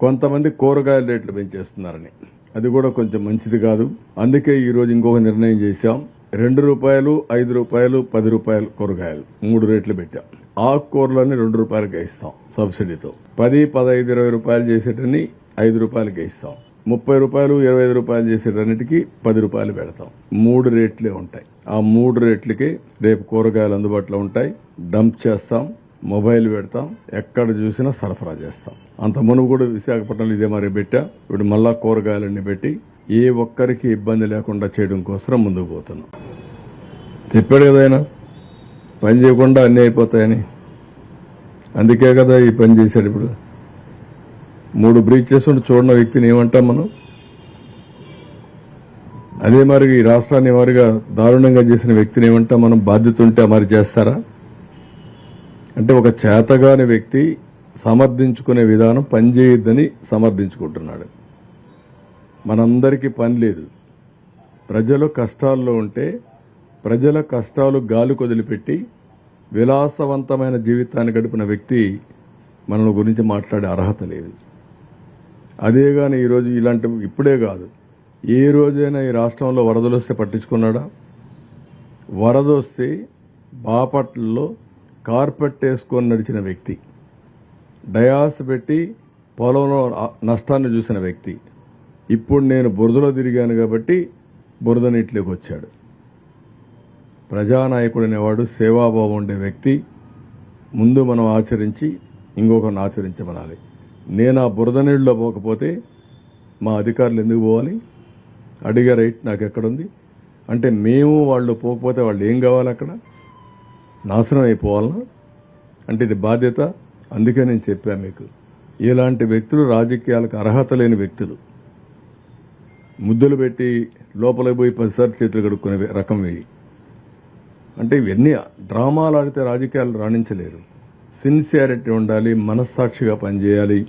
కొంతమంది కూరగాయల రేట్లు పెంచేస్తున్నారని. అది కూడా కొంచెం మంచిది కాదు. అందుకే ఈరోజు ఇంకొక నిర్ణయం చేశాం. రెండు రూపాయలు ఐదు రూపాయలు పది రూపాయలు కూరగాయలు. మూడు రేట్లు పెట్టాం. ఆకుకూరలని రెండు రూపాయలకే ఇస్తాం సబ్సిడీతో. పది పదహైదు ఇరవై రూపాయలు చేసేటని ఐదు రూపాయలకే ఇస్తాం. ముప్పై రూపాయలు ఇరవై ఐదు రూపాయలు చేసేటన్నిటికీ పది రూపాయలు పెడతాం. మూడు రేట్లే ఉంటాయి. ఆ మూడు రేట్లకి రేపు కూరగాయలు అందుబాటులో ఉంటాయి. డంప్ చేస్తాం. మొబైల్ పెడతాం ఎక్కడ చూసినా సరఫరా చేస్తాం. అంత మునుపు కూడా విశాఖపట్నంలో ఇదే మరి పెట్టా. ఇప్పుడు మళ్ళా కూరగాయలన్నీ పెట్టి ఏ ఒక్కరికి ఇబ్బంది లేకుండా చేయడం కోసం ముందుకు పోతున్నాం. చెప్పాడు కదా ఆయన పని చేయకుండా అన్నీ అయిపోతాయని. అందుకే కదా ఈ పని చేశాడు ఇప్పుడు. మూడు బ్రీచ్ చేసుకుంటూ చూడని వ్యక్తిని ఏమంటాం మనం? అదే మరి ఈ రాష్ట్రాన్ని వారిగా దారుణంగా చేసిన వ్యక్తిని ఏమంటాం మనం? బాధ్యత ఉంటే మరి చేస్తారా? అంటే ఒక చేతగాని వ్యక్తి సమర్థించుకునే విధానం పనిచేయొద్దని సమర్థించుకుంటున్నాడు. మనందరికీ పని లేదు. ప్రజలు కష్టాల్లో ఉంటే ప్రజల కష్టాలు గాలి కొదిలిపెట్టి విలాసవంతమైన జీవితాన్ని గడిపిన వ్యక్తి మనల గురించి మాట్లాడే అర్హత లేదు. అదే కానీ ఈరోజు ఇలాంటి ఇప్పుడే కాదు. ఏ రోజైనా ఈ రాష్ట్రంలో వరదలు వస్తే పట్టించుకున్నాడా? వరద వస్తే బాపట్లలో కార్పెట్ వేసుకొని నడిచిన వ్యక్తి. డయాస్ పెట్టి పొలంలో నష్టాన్ని చూసిన వ్యక్తి. ఇప్పుడు నేను బురదలో తిరిగాను కాబట్టి బురద నీటిలోకి వచ్చాడు. ప్రజానాయకుడు అనేవాడు సేవాభావం ఉండే వ్యక్తి. ముందు మనం ఆచరించి ఇంకొకరిని ఆచరించమనాలి. నేను ఆ బురద నీళ్ళలో పోకపోతే మా అధికారులు ఎందుకు పోవాలి? అడిగే రైట్ నాకు ఎక్కడుంది అంటే మేము వాళ్ళు పోకపోతే వాళ్ళు ఏం కావాలి అక్కడ? నాశనం అయిపోవాలనా? అంటే ఇది బాధ్యత? అందుకే నేను చెప్పాను మీకు. ఇలాంటి వ్యక్తులు రాజకీయాలకు అర్హత లేని వ్యక్తులు. ముద్దులు పెట్టి లోపలికి పోయి పదిసార్లు చేతులు కడుక్కునే రకం ఇవి అంటే ఇవన్నీ డ్రామాలు ఆడితే రాజకీయాలు రాణించలేరు. సిన్సియారిటీ ఉండాలి మనస్సాక్షిగా పనిచేయాలి.